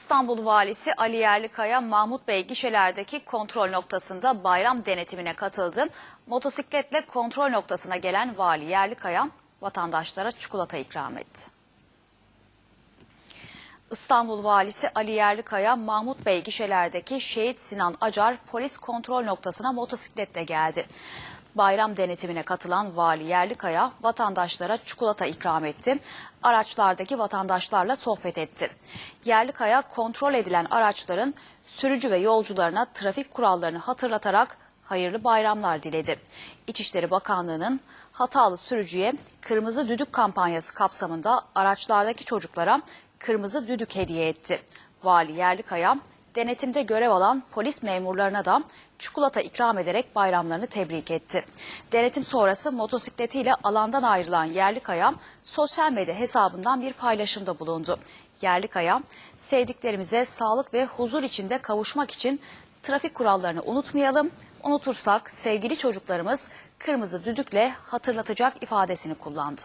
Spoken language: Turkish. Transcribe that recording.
İstanbul Valisi Ali Yerlikaya, Mahmut Bey gişelerdeki kontrol noktasında bayram denetimine katıldı. Motosikletle kontrol noktasına gelen Vali Yerlikaya vatandaşlara çikolata ikram etti. İstanbul Valisi Ali Yerlikaya, Mahmut Bey gişelerdeki Şehit Sinan Acar polis kontrol noktasına motosikletle geldi. Bayram denetimine katılan Vali Yerlikaya vatandaşlara çikolata ikram etti. Araçlardaki vatandaşlarla sohbet etti. Yerlikaya kontrol edilen araçların sürücü ve yolcularına trafik kurallarını hatırlatarak hayırlı bayramlar diledi. İçişleri Bakanlığı'nın hatalı sürücüye kırmızı düdük kampanyası kapsamında araçlardaki çocuklara kırmızı düdük hediye etti. Vali Yerlikaya denetimde görev alan polis memurlarına da çikolata ikram ederek bayramlarını tebrik etti. Denetim sonrası motosikletiyle alandan ayrılan Yerlikaya sosyal medya hesabından bir paylaşımda bulundu. Yerlikaya, sevdiklerimize sağlık ve huzur içinde kavuşmak için trafik kurallarını unutmayalım. Unutursak sevgili çocuklarımız kırmızı düdükle hatırlatacak ifadesini kullandı.